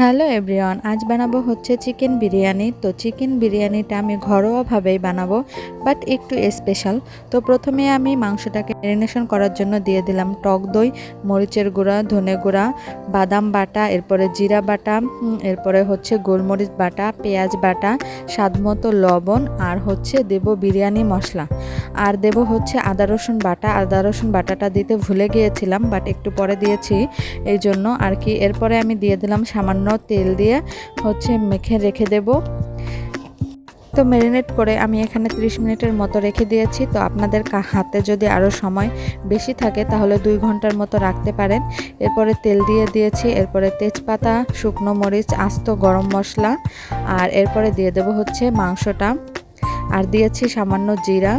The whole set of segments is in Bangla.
হ্যালো এভরিওয়ান, আজ বানাবো হচ্ছে চিকেন বিরিয়ানি। তো চিকেন বিরিয়ানিটা আমি ঘরোয়াভাবেই বানাবো, বাট একটু স্পেশাল। তো প্রথমে আমি মাংসটাকে ম্যারিনেশন করার জন্য দিয়ে দিলাম টক দই, মরিচের গুঁড়া, ধনে গুঁড়া, বাদাম বাটা, এরপরে জিরা বাটা এরপরে হচ্ছে গোলমরিচ বাটা, পেঁয়াজ বাটা স্বাদমতো লবণ, আর হচ্ছে দেব বিরিয়ানি মশলা। আর দেব হচ্ছে আদা রসুন বাটা। আদা রসুন বাটাটা দিতে ভুলে গিয়েছিলাম, বাট একটু পরে দিয়েছি এই জন্য আর কি। এরপরে আমি দিয়ে দিলাম সামান্য তেল দিয়ে হচ্ছে মেখে রেখে দেব। তো ম্যারিনেট করে আমি এখানে 30 মিনিটের মতো রেখে দিয়েছি। তো আপনাদের হাতে যদি আরও সময় বেশি থাকে তাহলে দুই ঘণ্টার মতো রাখতে পারেন। এরপরে তেল দিয়ে দিয়েছি, এরপরে তেজপাতা, শুকনো মরিচ, আস্ত গরম মশলা আর এরপরে দিয়ে দেব হচ্ছে মাংসটা। আর দিয়েছি সামান্য জিরা।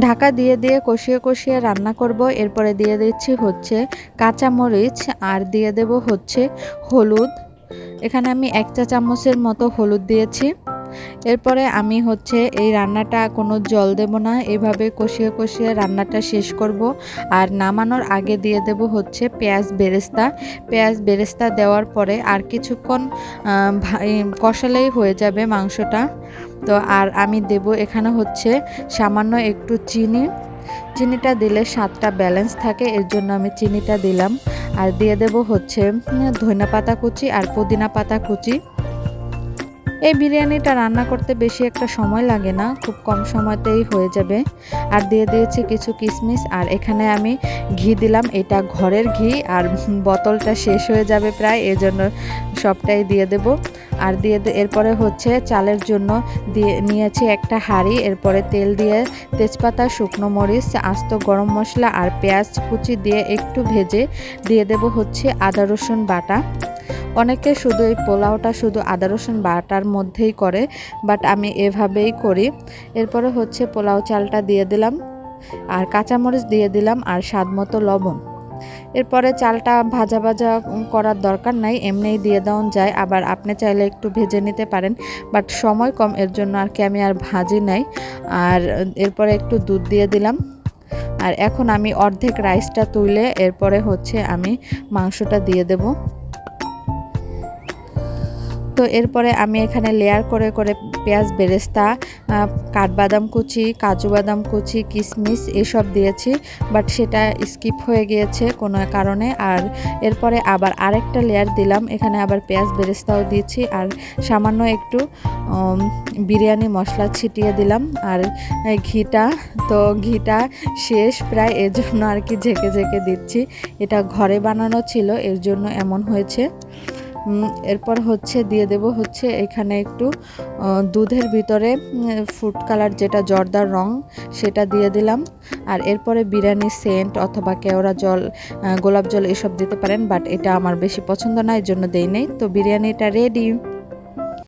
ঢাকা দিয়ে দিয়ে কষিয়ে কষিয়ে রান্না করব। এরপরে দিয়ে দিচ্ছি হচ্ছে কাঁচা মরিচ আর দিয়ে দেব হচ্ছে হলুদ। এখানে আমি এক চা চামচের মতো হলুদ দিয়েছি। এরপরে আমি হচ্ছে এই রান্নাটা কোনো জল দেব না, এভাবে কষিয়ে কষিয়ে রান্নাটা শেষ করব। আর নামানোর আগে দিয়ে দেব হচ্ছে পেঁয়াজ বেরেস্তা। পেঁয়াজ বেরেস্তা দেওয়ার পরে আর কিছুক্ষণ কষালেই হয়ে যাবে মাংসটা। তো আর আমি দেব এখানে হচ্ছে সামান্য একটু চিনি। চিনিটা দিলে স্বাদটা ব্যালেন্স থাকে, এর জন্য আমি চিনিটা দিলাম। আর দিয়ে দেব হচ্ছে ধনিয়া পাতা কুচি আর পুদিনা পাতা কুচি। এই বিরিয়ানিটা রান্না করতে বেশি একটা সময় লাগে না, খুব কম সময়তেই হয়ে যাবে। আর দিয়ে দিয়েছি কিছু কিশমিশ আর এখানে আমি ঘি দিলাম, এটা ঘরের ঘি, আর বোতলটা শেষ হয়ে যাবে প্রায়, এজন্য সবটাই দিয়ে দেব। আর দিয়ে এরপরে হচ্ছে চালের জন্য দিয়ে নিয়েছি একটা হাঁড়ি, এরপরে তেল দিয়ে তেজপাতা, শুকনো মরিচ, আস্ত গরম মশলা আর পেঁয়াজ কুচি দিয়ে একটু ভেজে দিয়ে দেব হচ্ছে আদা রসুন বাটা। অনেকে শুধু এই পোলাওটা শুধু আদা, রসুন বাটার মধ্যেই করে, বাট আমি এভাবেই করি। এরপরে হচ্ছে পোলাও চালটা দিয়ে দিলাম, আর কাঁচামরিচ দিয়ে দিলাম, আর স্বাদ মতো লবণ। এরপরে চালটা ভাজা ভাজা করার দরকার নাই, এমনিই দিয়ে দেওয়া যায়। আবার আপনি চাইলে একটু ভেজে নিতে পারেন, বাট সময় কম, এর জন্য আর কি আমি আর ভাজি নাই। আর এরপরে একটু দুধ দিয়ে দিলাম। আর এখন আমি অর্ধেক রাইসটা তুলে, এরপরে হচ্ছে আমি মাংসটা দিয়ে দেবো। তো এরপরে আমি এখানে লেয়ার করে করে পেঁয়াজ, বেরেস্তা কাঠবাদাম কুচি, কাজু বাদাম কুচি কিশমিশ এসব দিয়েছি বাট সেটা স্কিপ হয়ে গিয়েছে কোনো কারণে। আর এরপরে আবার আরেকটা লেয়ার দিলাম, এখানে আবার পেঁয়াজ, বেরেস্তাও দিয়েছি, আর সামান্য একটু বিরিয়ানি মশলা ছিটিয়ে দিলাম, আর ঘিটা, তো ঘিটা শেষ প্রায়, এর জন্য আর কি ঝেঁকে ঝেঁকে দিচ্ছি। এটা ঘরে বানানো ছিল, এর জন্য এমন হয়েছে। এরপর হচ্ছে দিয়ে দেব হচ্ছে এখানে একটু দুধের ভিতরে ফুড কালার যেটা জর্দার রং, সেটা দিয়ে দিলাম। আর এরপরে বিরিয়ানি, সেন্ট অথবা কেওড়া জল গোলাপ জল এসব দিতে পারেন বাট এটা আমার বেশি পছন্দ না এর জন্য দেই নেই। তো বিরিয়ানিটা রেডি